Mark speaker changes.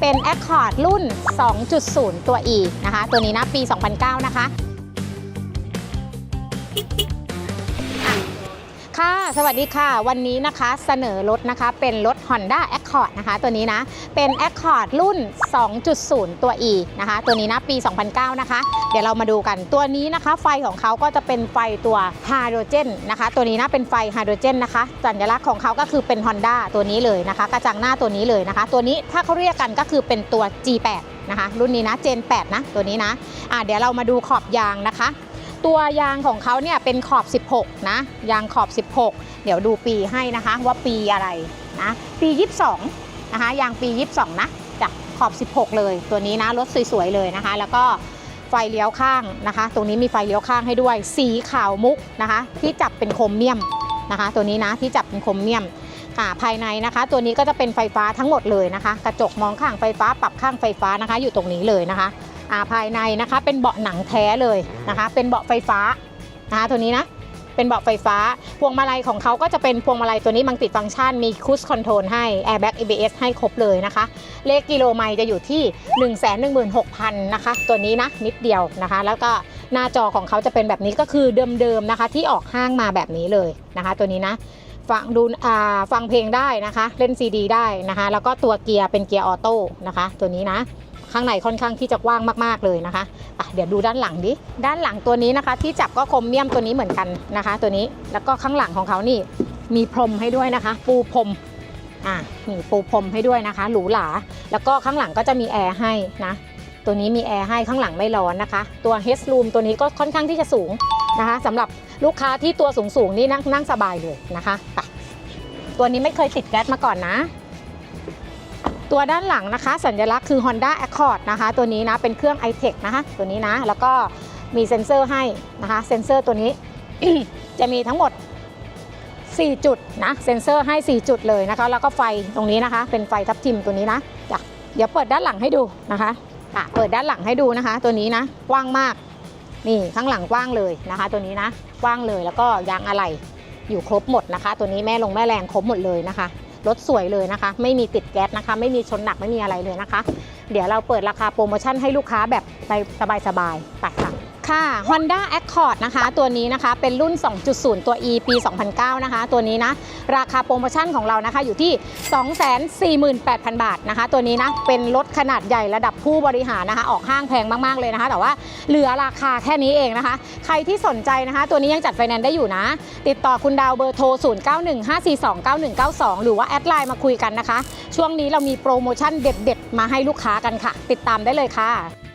Speaker 1: เป็น Accord รุ่น 2.0 ตัว E นะคะ ตัวนี้นะ ปี 2009 นะคะ ค่ะ สวัสดีค่ะ วันนี้นะคะเสนอรถนะคะ เป็นรถ Honda Accord นะคะ ตัวนี้นะ เป็น Accord รุ่น 2.0 ตัว E นะคะ ตัวนี้นะปี 2009 นะคะ เดี๋ยวเรามาดูกัน ตัวนี้นะคะ ไฟของเขาก็จะเป็นไฟตัวไฮโดรเจนนะคะ ตัวนี้นะเป็นไฟไฮโดรเจนนะคะ สัญลักษณ์ของเขาก็คือเป็น Honda ตัวนี้เลยนะคะ กระจังหน้าตัวนี้เลยนะคะ ตัวนี้ถ้าเขาเรียกกันก็คือเป็นตัว G8 นะคะ รุ่นนี้นะ Gen 8 นะ ตัวนี้นะ อะเดี๋ยวเรามาดูขอบยางนะคะ ตัวยางของเขาเนี่ยเป็นขอบ 16 นะ ยางขอบ 16 เดี๋ยวดูปีให้นะคะว่าปีอะไรนะปี 22 นะคะ ยางปี 22 นะจากขอบ 16 เลยตัวนี้นะรถสวยๆเลยนะคะ แล้วก็ไฟเลี้ยวข้างนะคะ ตรงนี้มีไฟเลี้ยวข้างให้ด้วย สีขาวมุกนะคะ ที่จับเป็นโครเมียมนะคะ ตัวนี้นะที่จับเป็นโครเมียมค่ะภายในนะคะ ตัวนี้ก็จะเป็นไฟฟ้าทั้งหมดเลยนะคะ กระจกมองข้างไฟฟ้าปรับข้างไฟฟ้านะคะ อยู่ตรงนี้เลยนะคะ ภายในนะคะ เป็นเบาะหนังแท้เลยนะคะ เป็นเบาะไฟฟ้านะคะตัวนี้นะเป็นเบาะไฟฟ้า พวงมาลัยของเขาก็จะเป็นพวงมาลัยตัวนี้มังติดฟังก์ชัน มีคูสคอนโทรลให้ Airbag ABS ให้ครบเลยนะคะ เลขกิโลไมล์จะอยู่ที่ 1 1 6 0 0 0 นะคะ ตัวนี้นะนิดเดียวนะคะ แล้วก็หน้าจอของเขาจะเป็นแบบนี้ก็คือเดิมๆนะคะ ที่ออกห้างมาแบบนี้เลยนะคะ ตัวนี้นะ ฟังดูอ่าฟังเพลงได้นะคะ เล่นซีดีได้นะคะ แล้วก็ตัวเกียร์เป็นเกียร์ออโต้นะคะ ตัวนี้นะข้างในค่อนข้างที่จะกว้างมากๆเลยนะคะอะเดี๋ยวดูด้านหลังดิ ด้านหลังตัวนี้นะคะ ที่จับก็คมเมี่ยมตัวนี้เหมือนกันนะคะ ตัวนี้ แล้วก็ข้างหลังของเขานี่มีพรมให้ด้วยนะคะ ปูพรม อะนี่ปูพรมให้ด้วยนะคะ หรูหรา แล้วก็ข้างหลังก็จะมีแอร์ให้นะ ตัวนี้มีแอร์ให้ข้างหลังไม่ร้อนนะคะ ตัว h e a d room ตัวนี้ก็ค่อนข้างที่จะสูงนะคะสำหรับลูกค้าที่ตัวสูงๆนี่นั่งนั่งสบายเลยนะคะไปตัวนี้ไม่เคยติดแก๊สมาก่อนนะ ตัวด้านหลังนะคะ สัญลักษณ์คือ Honda Accord นะคะ ตัวนี้นะเป็นเครื่อง i-Tech นะคะ ตัวนี้นะ แล้วก็มีเซ็นเซอร์ให้นะคะเซ็นเซอร์ตัวนี้จะมีทั้งหมด 4 จุดนะเซ็นเซอร์ให้ 4 จุดเลยนะคะ แล้วก็ไฟตรงนี้นะคะ เป็นไฟทับทิมตัวนี้นะจ้ะเดี๋ยวเปิดด้านหลังให้ดูนะคะ ค่ะ เปิดด้านหลังให้ดูนะคะ ตัวนี้นะกว้างมาก นี่ข้างหลังกว้างเลยนะคะ ตัวนี้นะกว้างเลยแล้วก็ยางอะไหล่อยู่ครบหมดนะคะ ตัวนี้แม่ลงแม่แรงครบหมดเลยนะคะรถสวยเลยนะคะ ไม่มีติดแก๊สนะคะ ไม่มีชนหนักไม่มีอะไรเลยนะคะ เดี๋ยวเราเปิดราคาโปรโมชั่นให้ลูกค้าแบบสบายๆไปค่ะ ค่ะ Honda Accord นะคะตัวนี้นะคะเป็นรุ่น 2.0 ตัว E ปี 2009 นะคะ ตัวนี้นะราคาโปรโมชั่นของเรานะคะอยู่ที่ 248,000 บาทนะคะ ตัวนี้นะเป็นรถขนาดใหญ่ระดับผู้บริหารนะคะ ออกห้างแพงมากๆเลยนะคะ แต่ว่าเหลือราคาแค่นี้เองนะคะ ใครที่สนใจนะคะ ตัวนี้ยังจัดไฟแนนซ์ได้อยู่นะ ติดต่อคุณดาวเบอร์โทร 0915429192 หรือว่าแอดไลน์มาคุยกันนะคะ ช่วงนี้เรามีโปรโมชั่นเด็ด ๆ มาให้ลูกค้ากันค่ะ ติดตามได้เลยค่ะ